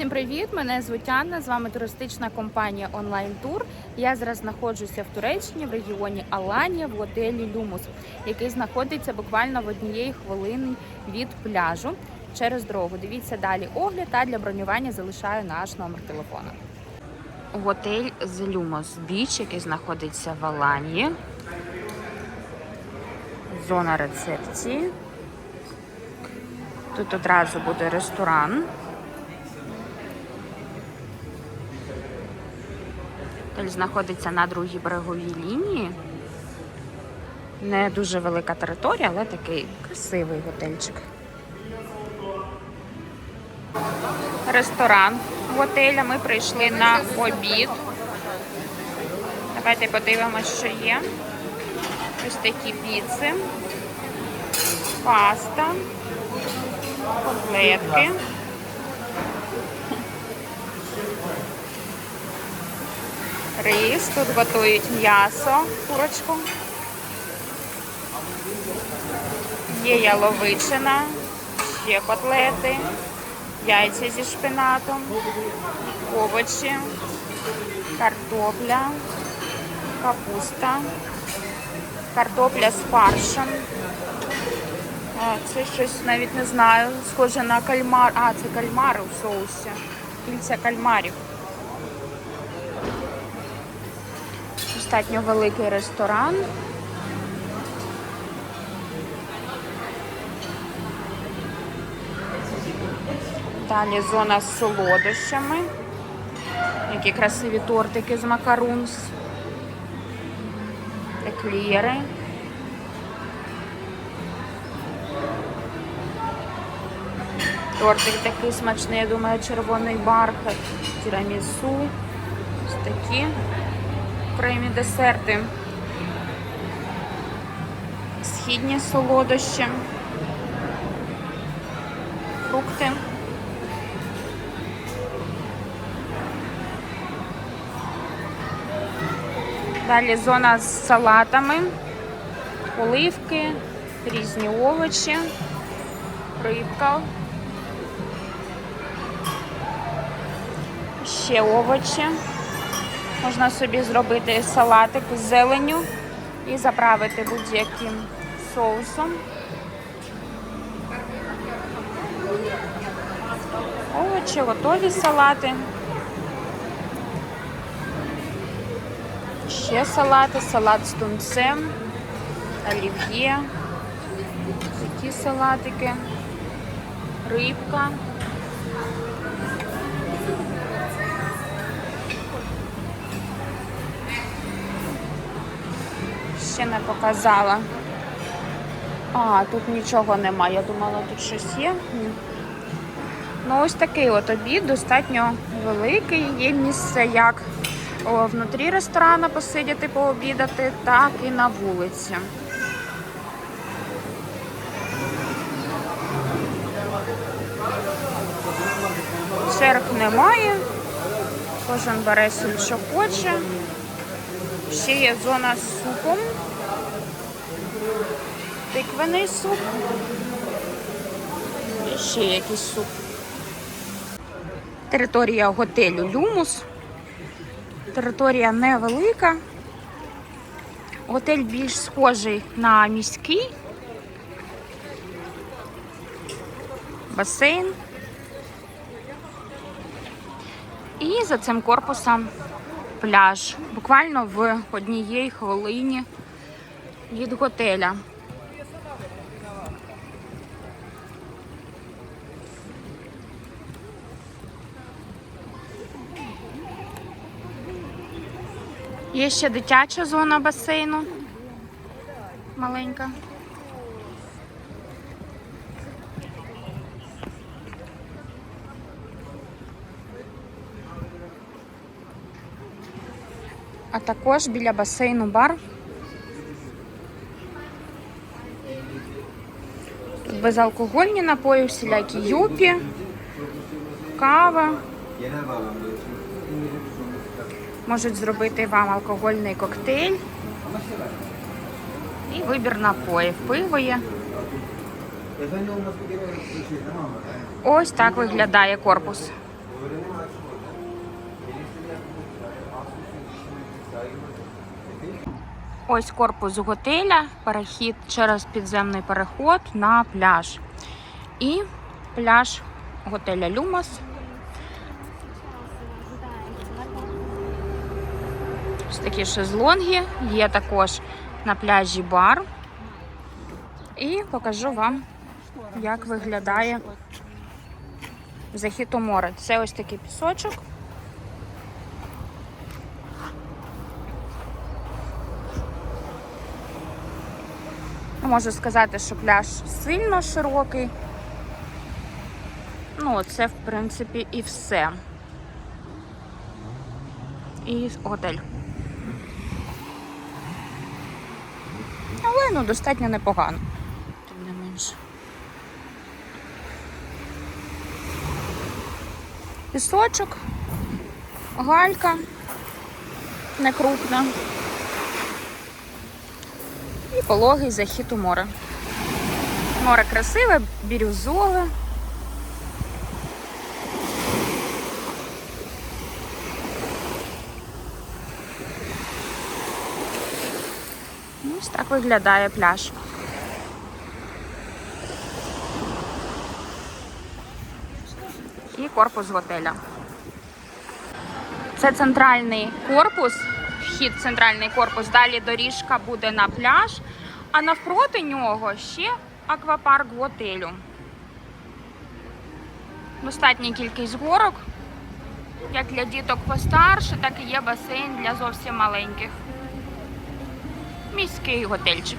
Всім привіт! Мене звуть Анна. З вами туристична компанія Онлайн Тур. Я зараз знаходжуся в Туреччині в регіоні Аланія в готелі Люмус, який знаходиться буквально в однієї хвилини від пляжу через дорогу. Дивіться далі огляд, а для бронювання залишаю наш номер телефона. Готель з Люмос Біч, який знаходиться в Аланії. Зона рецепції. Тут одразу буде ресторан. Готель знаходиться на другій береговій лінії. Не дуже велика територія, але такий красивий готельчик. Ресторан готеля. Ми прийшли на обід. Давайте подивимося, що є. Ось такі піци, паста, котлетки. Рис, тут готують м'ясо, курочку. Є яловичина, ще котлети, яйця зі шпинатом, овочі, картопля, капуста, картопля з фаршем. Це щось навіть не знаю, схоже на кальмар. А, це кальмари у соусі. Кільця кальмарів. Достатньо великий ресторан. Далі зона з солодощами. Які красиві тортики з макарунс. Екліри. Тортик такий смачний, я думаю, червоний бархат, тірамісу. Ось такі окремі десерти. Східні солодощі, фрукти. Далі зона з салатами, оливки, різні овочі, рибка. Ще овочі. Можна собі зробити салатик з зеленю і заправити будь-яким соусом. Овочі, готові салати. Ще салати, салат з тунцем, олів'є, такі салатики, рибка. Ще не показала. А, тут нічого немає. Я думала, тут щось є. Ну, ось такий от обід, достатньо великий. Є місце як внутрі ресторану посидіти, пообідати, так і на вулиці. Черг немає. Кожен бере собі, що хоче. Ще є зона з супом. Тиквений суп. І ще якийсь суп. Територія готелю Люмус. Територія невелика. Готель більш схожий на міський. Басейн. І за цим корпусом пляж. Буквально в однієї хвилині від готеля. Є ще дитяча зона басейну. Маленька. А також біля басейну бар. Тут безалкогольні напої, всілякі юпі, кава. Можуть зробити вам алкогольний коктейль і вибір напоїв. Пиво є. Ось так виглядає корпус. Ось корпус готеля, перехід через підземний переход на пляж. І пляж готеля Люмас. Такі шезлонги. Є також на пляжі бар. І покажу вам, як виглядає захід у море. Це ось такий пісочок. Можу сказати, що пляж сильно широкий. Ну, це, в принципі, і все. І готель. Але ну, достатньо непогано. Тим не менше. Пісочок, галька не крупна. І пологий захід у море. Море красиве, бірюзове. Ось так виглядає пляж. І корпус готеля. Це центральний корпус, вхід центральний корпус. Далі доріжка буде на пляж, а навпроти нього ще аквапарк готелю. Достатня кількість горок, як для діток постарше, так і є басейн для зовсім маленьких. Міський готельчик.